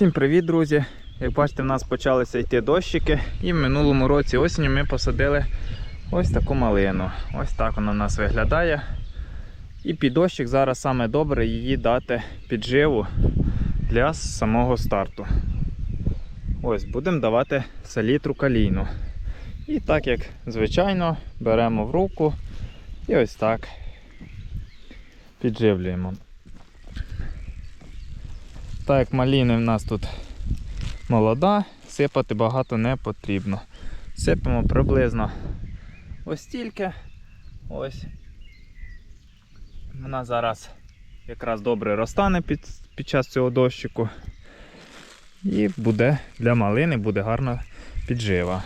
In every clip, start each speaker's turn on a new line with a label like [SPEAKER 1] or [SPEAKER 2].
[SPEAKER 1] Всім привіт, друзі! Як бачите, в нас почалися йти дощики, і в минулому році осінню ми посадили ось таку малину. Ось так вона в нас виглядає. І під дощик зараз саме добре її дати підживу для самого старту. Ось, будемо давати селітру калійну. І так як звичайно, беремо в руку і ось так підживлюємо. Так як маліни в нас тут молода, сипати багато не потрібно. Сипемо приблизно ось стільки. Ось. Вона зараз якраз добре розтане під, під час цього дощику. І буде для малини буде гарна піджива.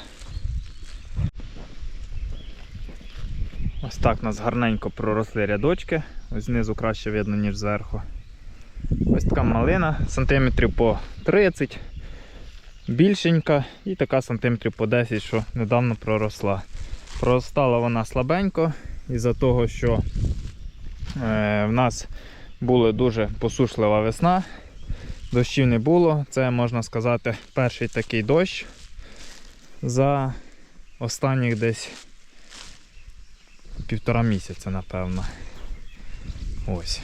[SPEAKER 1] Ось так у нас гарненько проросли рядочки. Ось знизу краще видно, ніж зверху. Ось така малина, сантиметрів по 30, більшенька і така сантиметрів по 10, що недавно проросла. Проростала вона слабенько із-за того, що е, в нас була дуже посушлива весна, дощів не було. Це можна сказати перший такий дощ за останніх десь півтора місяця, напевно. Ось.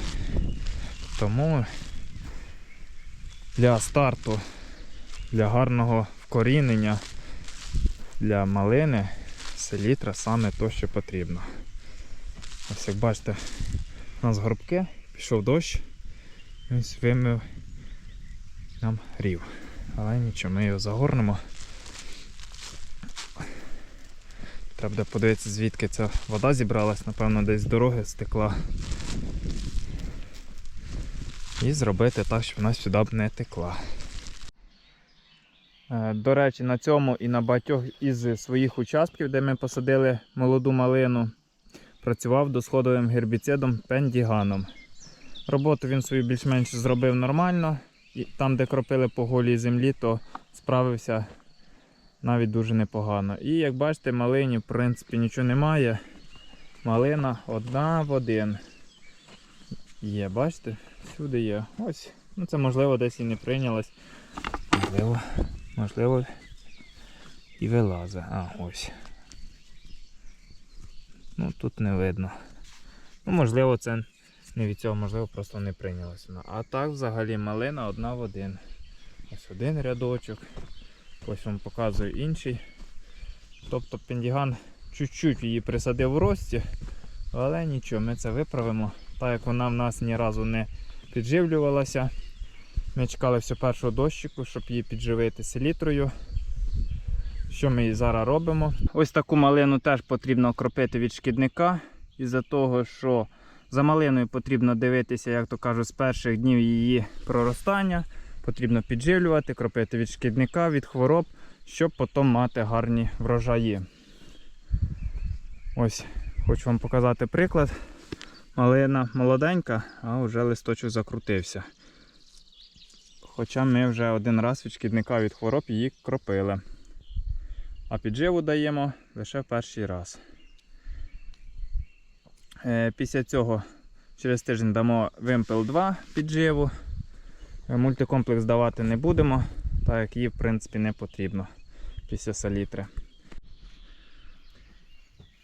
[SPEAKER 1] Тому для старту, для гарного вкорінення, для малини селітра саме то, що потрібно. Ось як бачите, у нас горбки, пішов дощ, і вимив нам рів. Але нічого, ми його загорнемо. Треба буде подивитися, звідки ця вода зібралась, напевно, десь з дороги стекла. І зробити так, щоб вона сюди б не текла. Е, До речі, на цьому і на багатьох із своїх участків, де ми посадили молоду малину, працював досходовим гербіцидом пендіганом. Роботу він свою більш-менш зробив нормально. І там, де кропили по голій землі, то справився навіть дуже непогано. І як бачите, малині в принципі нічого немає. Малина одна в один. Є, бачите? Всюди є. Ось. Ну це можливо десь і не прийнялось. Можливо, можливо і вилазить. А, ось. Ну тут не видно. Ну, можливо, це не від цього, можливо, просто не прийнялось вона. А так взагалі малина одна в один. Ось один рядочок. Ось вам показую інший. Тобто пендіган чуть-чуть її присадив в рості, але нічого, ми це виправимо. Так як вона в нас ні разу не підживлювалася. Ми чекали все першого дощику, щоб її підживити селітрою. Що ми і зараз робимо? Ось таку малину теж потрібно окропити від шкідника. Із-за того, що за малиною потрібно дивитися, як то кажуть, з перших днів її проростання. Потрібно підживлювати, кропити від шкідника, від хвороб, щоб потім мати гарні врожаї. Ось, хочу вам показати приклад. Малина молоденька, а вже листочок закрутився. Хоча ми вже один раз від шкідника від хвороб її кропили. А підживу даємо лише в перший раз. Е, Після цього через тиждень дамо вимпел 2 підживу. Е, Мультикомплекс давати не будемо, так як її в принципі не потрібно після селітри.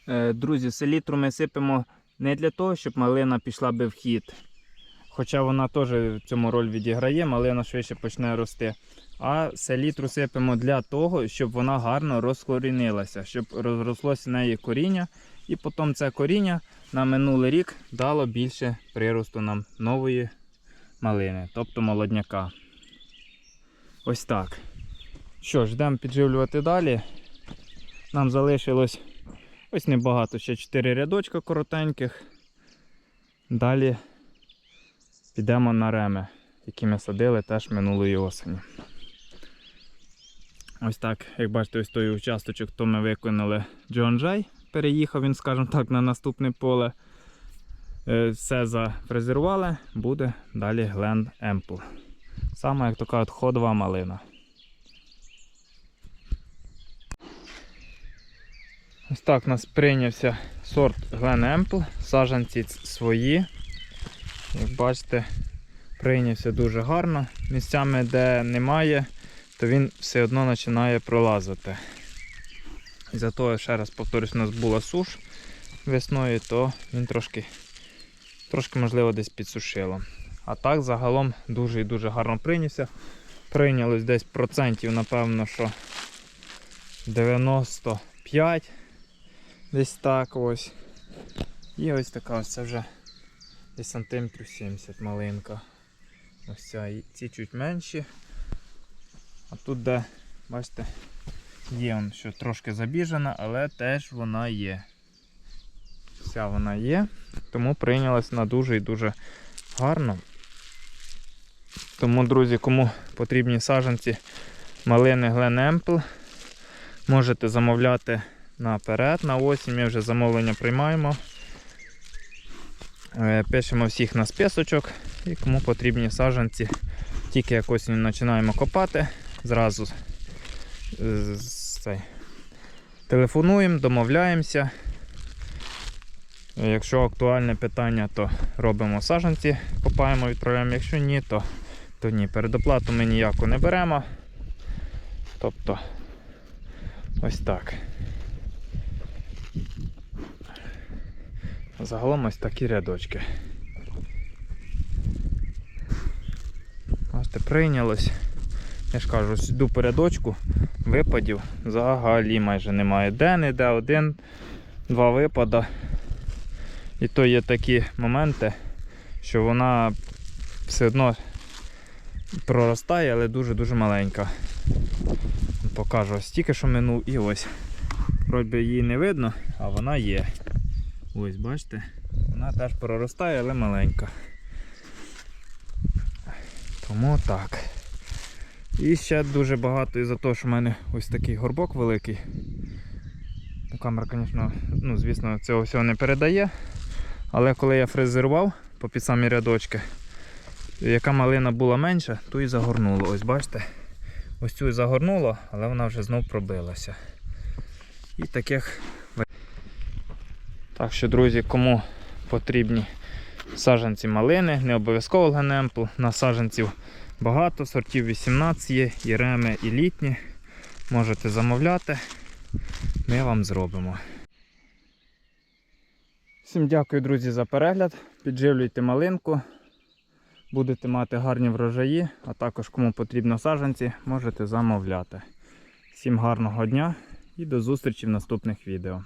[SPEAKER 1] Е, Друзі, селітру ми сипемо не для того, щоб малина пішла би в хід. Хоча вона теж в цьому роль відіграє, малина швидше почне рости. А селітру сипемо для того, щоб вона гарно розкорінилася, щоб розрослося в неї коріння. І потім це коріння на минулий рік дало більше приросту нам нової малини, тобто молодняка. Ось так. Що ж, йдемо підживлювати далі. Нам залишилось ось небагато, ще 4 рядочка коротеньких. Далі підемо на реми, які ми садили теж минулої осені. Ось так, як бачите, ось той участочок, то ми виконали Джон Джей. Переїхав він, скажімо так, на наступне поле. Е, Все зафрезерували, буде далі Гленд Емпл. Саме, як то кажуть, ходова малина. Ось так у нас прийнявся сорт Glen Ample. Саджанці свої. Як бачите, прийнявся дуже гарно. Місцями, де немає, то він все одно починає пролазити. І за того, ще раз повторюсь, у нас була суш весною, то він трошки, трошки можливо, десь підсушило. А так загалом дуже і дуже гарно прийнявся. Прийнялось десь процентів, напевно, що 95. Десь так ось. І ось така ось це вже десь сантиметрів 70 малинка. Ось ця, і ці чуть менші. А тут де, бачите, є он, що трошки забіжена, але теж вона є. Вся вона є, тому прийнялась на дуже і дуже гарно. Тому, друзі, кому потрібні саджанці малини Glen можете замовляти наперед, на осінь. Ми вже замовлення приймаємо. Е, Пишемо всіх на списочок і кому потрібні саджанці. Тільки як починаємо копати, зразу цей, телефонуємо, домовляємося. Якщо актуальне питання, то робимо саджанці, копаємо, відправляємо. Якщо ні, то, то ні. Передоплату ми ніяку не беремо. Тобто ось так. Загалом ось такі рядочки. Бачите, прийнялось. Я ж кажу, йду по рядочку, випадів взагалі майже немає. Де-не-де один, два випада. І то є такі моменти, що вона все одно проростає, але дуже-дуже маленька. Покажу ось тільки що минув і ось. Вроді її не видно, а вона є. Ось, бачите, вона теж проростає, але маленька. Тому так. І ще дуже багато із-за того, що в мене ось такий горбок великий. Ну, Камера, звісно, ну, звісно, цього всього не передає. Але коли я фрезерував по під самі рядочки, яка малина була менша, ту і загорнуло. Ось бачите? Ось цю і загорнуло, але вона вже знов пробилася. І таких так що, друзі, кому потрібні саджанці малини, не обов'язково генемпл, на саджанців багато, сортів 18 є, і і літні. Можете замовляти, ми вам зробимо. Всім дякую, друзі, за перегляд. Підживлюйте малинку, будете мати гарні врожаї, а також кому потрібно саджанці, можете замовляти. Всім гарного дня і до зустрічі в наступних відео.